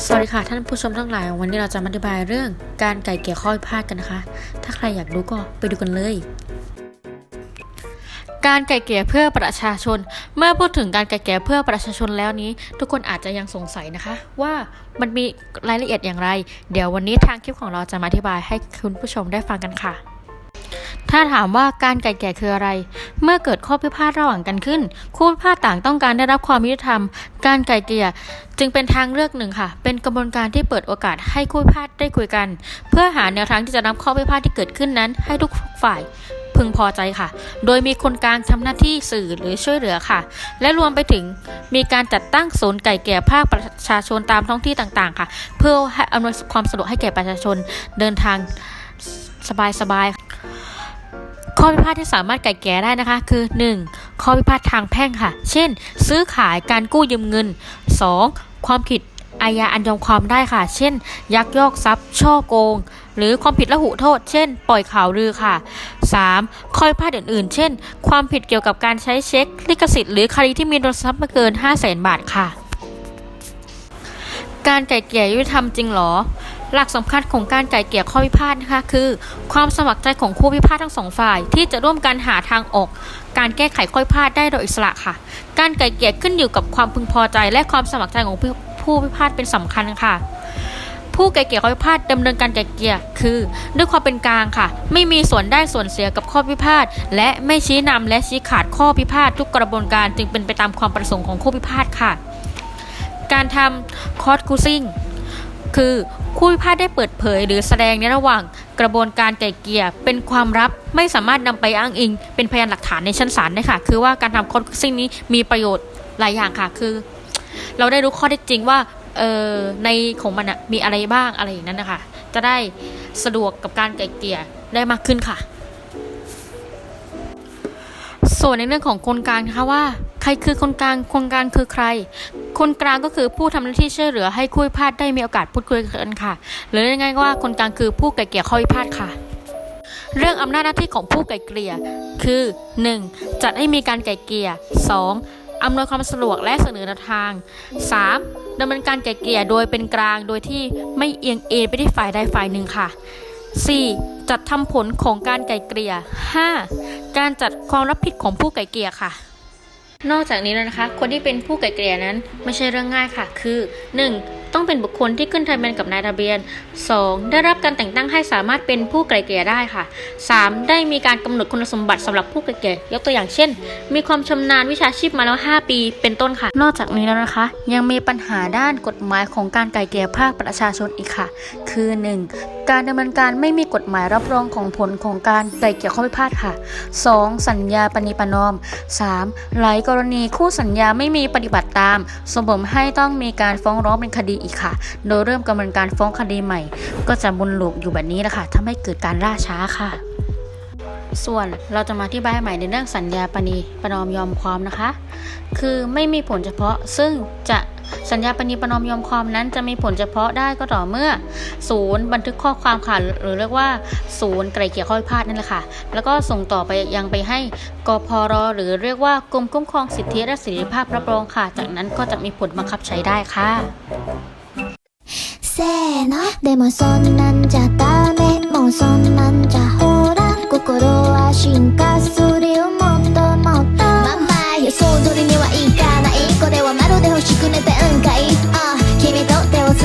สวัสดีค่ะท่านผู้ชมทั้งหลาย วันนี้เราจะมาอธิบายเรื่องการไก่เกลี่ยข้อพิพาทกันนะคะ ถ้าใครอยากรู้ก็ไปดูกันเลย การไก่เกลี่ยเพื่อประชาชน เมื่อพูดถึงการไก่เกลี่ยเพื่อประชาชนแล้วนี้ ทุกคนอาจจะยังสงสัยนะคะ ว่ามันมีรายละเอียดอย่างไร เดี๋ยววันนี้ทางคลิปของเราจะมาอธิบายให้คุณผู้ชมได้ฟังกันค่ะ ถ้าถามว่าการไก่เกลี่ยคืออะไร เมื่อเกิดข้อพิพาทระหว่างกันขึ้น คู่พิพาทต่างต้องการได้รับความยุติธรรม การไก่เกลี่ยจึงเป็นทางเลือกหนึ่งค่ะ เป็นกระบวนการที่เปิดโอกาสให้คู่พิพาทได้คุยกัน เพื่อหาแนวทางที่จะนำข้อพิพาทที่เกิดขึ้นนั้น ให้ทุกฝ่ายพึงพอใจค่ะ โดยมีคนกลางทำหน้าที่สื่อหรือช่วยเหลือค่ะ และรวมไปถึงมีการจัดตั้งศูนย์ไก่เกลี่ยภาคประชาชนตามท้องที่ต่างๆ ค่ะ เพื่อให้อำนวยความสะดวกให้แก่ประชาชนเดินทางสบายๆ ข้อพิพาทที่สามารถไกล่เกลี่ยได้นะคะ คือ 1. ข้อพิพาททางแพ่งค่ะ เช่น ซื้อขายการกู้ยืมเงิน 2. ความผิดอาญาอันยอมความได้ค่ะ เช่น ยักยอกทรัพย์ ช่อโกง หรือความผิดละหุโทษ เช่น ปล่อยข่าวลือค่ะ 3. ข้อพิพาทอื่นๆ เช่น ความผิดเกี่ยวกับการใช้เช็ค ลิขสิทธิ์หรือคดีที่มีมูลทรัพย์ไม่เกิน 5 0 0แสนบาทค่ะ การไก่เกลี่ยยุติธรรมจริงหรอ หลักสำคัญของการไก่เกลี่ยข้อพิพาทนะคะคือ ความสมัครใจของคู่พิพาททั้งสองฝ่าย ที่จะร่วมกันหาทางออก การแก้ไขข้อพิพาทได้โดยอิสระค่ะ การไก่เกลี่ยขึ้นอยู่กับความพึงพอใจ และความสมัครใจของผู้ผพิพาทเป็นสำคัญค่ะผู้ไก่เกลี่ยข้อพิพาทดำเนินการไก่เกลี่ยคือ ด้วยความเป็นกลางค่ะ ไม่มีส่วนได้ส่วนเสียกับข้อพิพาทและไม่ชี้นำและชี้ขาดข้อพิพาททุกกระบวนการจึงเป็นไปตามความประสงค์ของคู่พิพาทค่ะ การทำคอร์สคูซิ่งคือ คู่พิพาทได้เปิดเผยหรือแสดงในระหว่างกระบวนการไก่เกลี่ยเป็นความลับไม่สามารถนำไปอ้างอิง เป็นพยานหลักฐานในชั้นศาลได้ค่ะ คือว่าการทำคอนซิ่งนี้มีประโยชน์หลายอย่างค่ะ คือ เราได้รู้ข้อเท็จจริงว่าเออในของมันอะมีอะไรบ้างอะไรอย่างนั้นนะคะ จะได้สะดวกกับการไก่เกลี่ยได้มากขึ้นค่ะ ส่วนในเรื่องของคนกลางนะคะว่า ใครคือคนกลางคนกลางคือใคร คนกลางก็คือผู้ทำหน้าที่ช่วยเหลือให้คู่พิพาทได้มีโอกาสพูดคุยกันค่ะ หรือง่ายๆว่าคนกลางคือผู้ไกล่เกลี่ยข้อพิพาทค่ะ เรื่องอำนาจหน้าที่ของผู้ไกล่เกลี่ยคือ 1. จัดให้มีการไกล่เกลี่ย 2. อำนวยความสะดวกและเสนอแนวทาง 3. ดำเนินการไกล่เกลี่ยโดยเป็นกลางโดยที่ไม่เอียงเอ็นไปที่ฝ่ายใดฝ่ายหนึ่งค่ะ 4. จัดทำผลของการไกล่เกลี่ย 5. การจัดความรับผิดของผู้ไกล่เกลี่ยค่ะ นอกจากนี้แล้วนะคะ คนที่เป็นผู้ไกลเกลี่ยนั้นไม่ใช่เรื่องง่ายค่ะ คือ 1. ต้องเป็นบุคคลที่ขึ้นทะเบียนกับนายทะเบียน 2. ได้รับการแต่งตั้งให้สามารถเป็นผู้ไกล่เกลี่ยได้ค่ะ 3. ได้มีการกำหนดคุณสมบัติสำหรับผู้ไกล่เกลี่ยยกตัวอย่างเช่น มีความชำนาญวิชาชีพมาแล้ว 5 ปี เป็นต้นค่ะ นอกจากนี้แล้วนะคะ ยังมีปัญหาด้านกฎหมายของการไกล่เกลี่ยภาคประชาชนอีกค่ะ คือ 1. การดำเนินการไม่มีกฎหมายรับรองของผลของการไกล่เกลี่ยข้อพิพาทค่ะ 2. สัญญาปณิปนอม 3. หลายกรณีคู่สัญญาไม่มีปฏิบัติตาม สมผมให้ต้องมีการฟ้องร้องเป็นคดีอีกค่ะ โดยเริ่มกระบวนการฟ้องคดีใหม่ ก็จะวนลูกอยู่แบบนี้แหละค่ะทำให้เกิดการล่าช้าค่ะ ส่วนเราจะมาที่ใบายใหม่ในเรื่องสัญญาปณีประนอมยอมความนะคะ คือไม่มีผลเฉพาะซึ่งจะ สัญญาปณีประนอมยอมความนั้นจะมีผลเฉพาะได้ก็ต่อเมื่อ ศูนย์บันทึกข้อความค่ะหรือเรียกว่า ศูนย์ไกลเกลี่ยข้อพิพาทนั่นแหละค่ะ แล้วก็ส่งต่อไปยังไปให้กพรหรือเรียกว่ากรมคุ้มครองสิทธิและเสรีภาพรับรองค่ะ จากนั้นก็จะมีผลบังคับใช้ได้ค่ะ せーのでもそんなんじゃダメもうそんなんじゃほら心は進化す